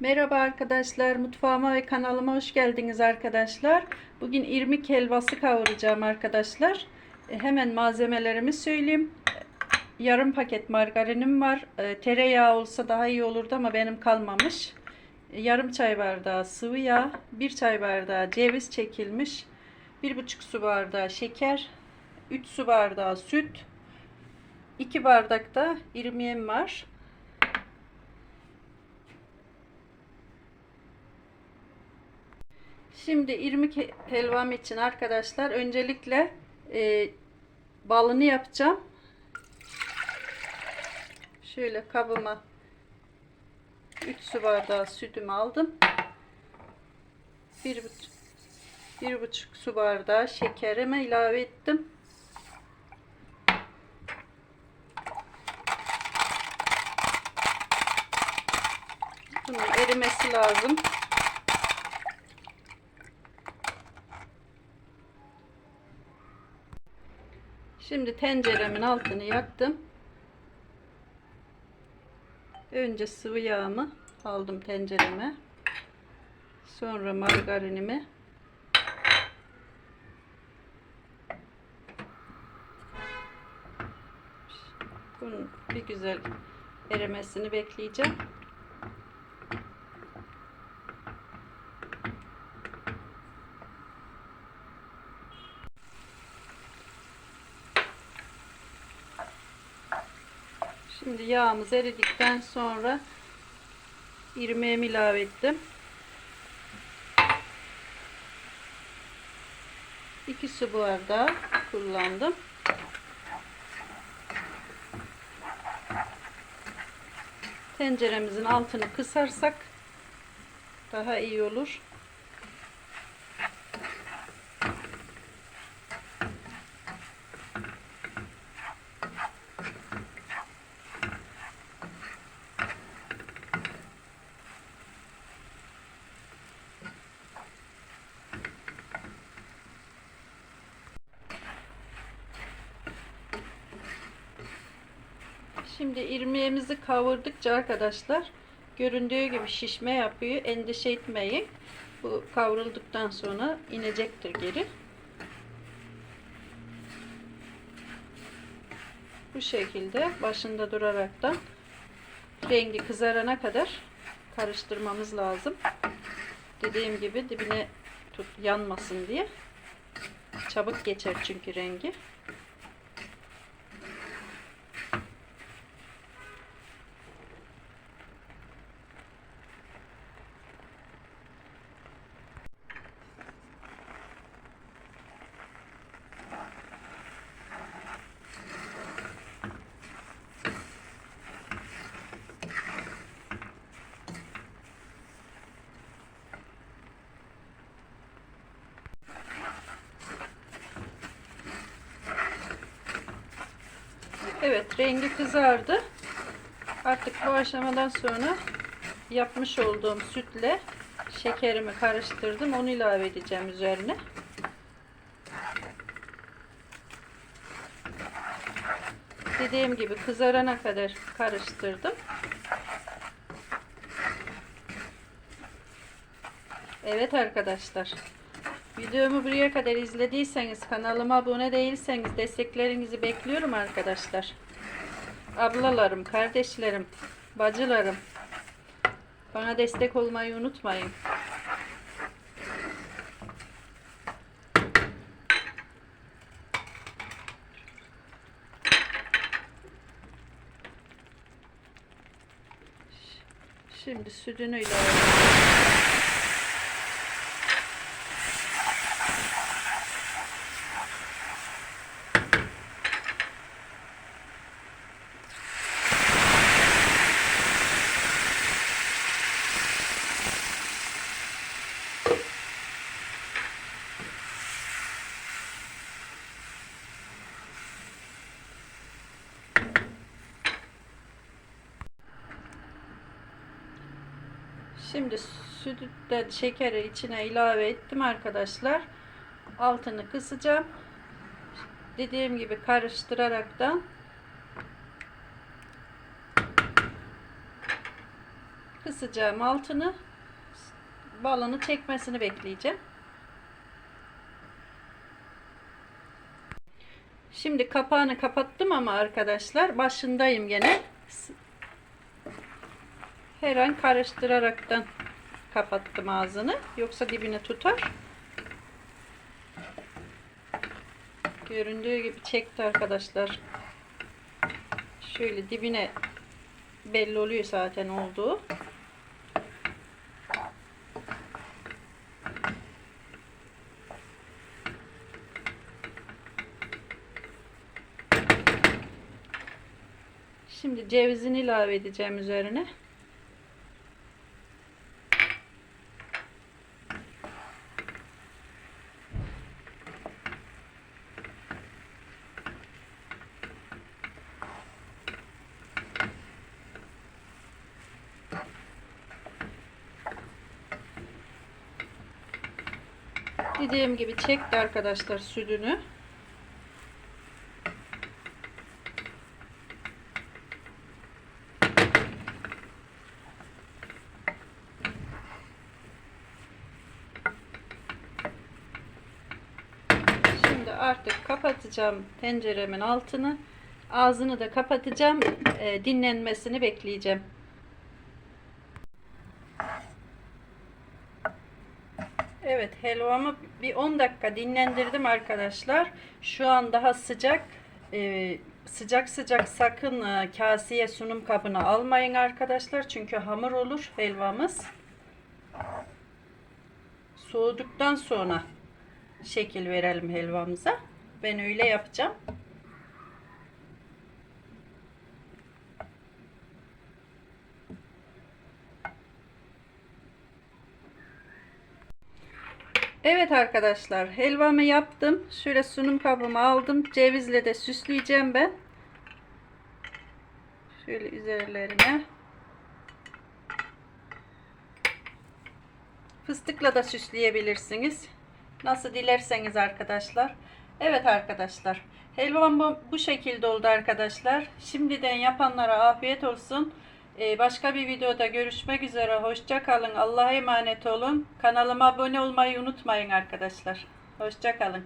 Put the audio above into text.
Merhaba arkadaşlar, mutfağıma ve kanalıma hoş geldiniz arkadaşlar. Bugün irmik helvası kavuracağım arkadaşlar. E, hemen malzemelerimi söyleyeyim. Yarım paket margarinim var. E, tereyağı olsa daha iyi olurdu ama benim kalmamış. E, yarım çay bardağı sıvı yağ, bir çay bardağı ceviz çekilmiş, bir buçuk su bardağı şeker, 3 su bardağı süt, 2 bardak da irmiğim var. Şimdi irmik he- helvam için arkadaşlar öncelikle e, balını yapacağım. Şöyle kabıma 3 su bardağı sütümü aldım. 1 bir buçuk su bardağı şekerimi ilave ettim. Bunun erimesi lazım. Şimdi tenceremin altını yaktım. Önce sıvı yağımı aldım tencereme. Sonra margarinimi. Bunun bir güzel erimesini bekleyeceğim. Şimdi yağımız eridikten sonra irmiğimi ilave ettim. 2 su bardağı kullandım. Tenceremizin altını kısarsak daha iyi olur. Şimdi irmiğimizi kavurdukça arkadaşlar göründüğü gibi şişme yapıyor. Endişe etmeyin. Bu kavrulduktan sonra inecektir geri. Bu şekilde başında duraraktan rengi kızarana kadar karıştırmamız lazım. Dediğim gibi dibine tut yanmasın diye. Çabuk geçer çünkü rengi. Evet rengi kızardı. Artık bu aşamadan sonra yapmış olduğum sütle şekerimi karıştırdım. Onu ilave edeceğim üzerine. Dediğim gibi kızarana kadar karıştırdım. Evet arkadaşlar. Videomu buraya kadar izlediyseniz, kanalıma abone değilseniz desteklerinizi bekliyorum arkadaşlar. Ablalarım, kardeşlerim, bacılarım. Bana destek olmayı unutmayın. Şimdi sütünü ilave Şimdi sütü de şekeri içine ilave ettim arkadaşlar. Altını kısacağım. Dediğim gibi karıştıraraktan kıs kısacağım altını. Balını çekmesini bekleyeceğim. Şimdi kapağını kapattım ama arkadaşlar başındayım gene. Her an karıştıraraktan kapattım ağzını. Yoksa dibine tutar. Göründüğü gibi çekti arkadaşlar. Şöyle dibine belli oluyor zaten olduğu. Şimdi cevizini ilave edeceğim üzerine. Dediğim gibi çekti arkadaşlar sütünü. Şimdi artık kapatacağım tenceremin altını. Ağzını da kapatacağım. Ee, dinlenmesini bekleyeceğim. Evet helvamı bir 10 dakika dinlendirdim arkadaşlar. Şu an daha sıcak. Ee, sıcak sıcak sakın e, kaseye sunum kabına almayın arkadaşlar. Çünkü hamur olur helvamız. Soğuduktan sonra şekil verelim helvamıza. Ben öyle yapacağım. Evet arkadaşlar helvamı yaptım. Şöyle sunum kabımı aldım. Cevizle de süsleyeceğim ben. Şöyle üzerlerine. Fıstıkla da süsleyebilirsiniz. Nasıl dilerseniz arkadaşlar. Evet arkadaşlar. Helvam bu, bu şekilde oldu arkadaşlar. Şimdiden yapanlara afiyet olsun. Ee, başka bir videoda görüşmek üzere. Hoşça kalın. Allah'a emanet olun. Kanalıma abone olmayı unutmayın arkadaşlar. Hoşça kalın.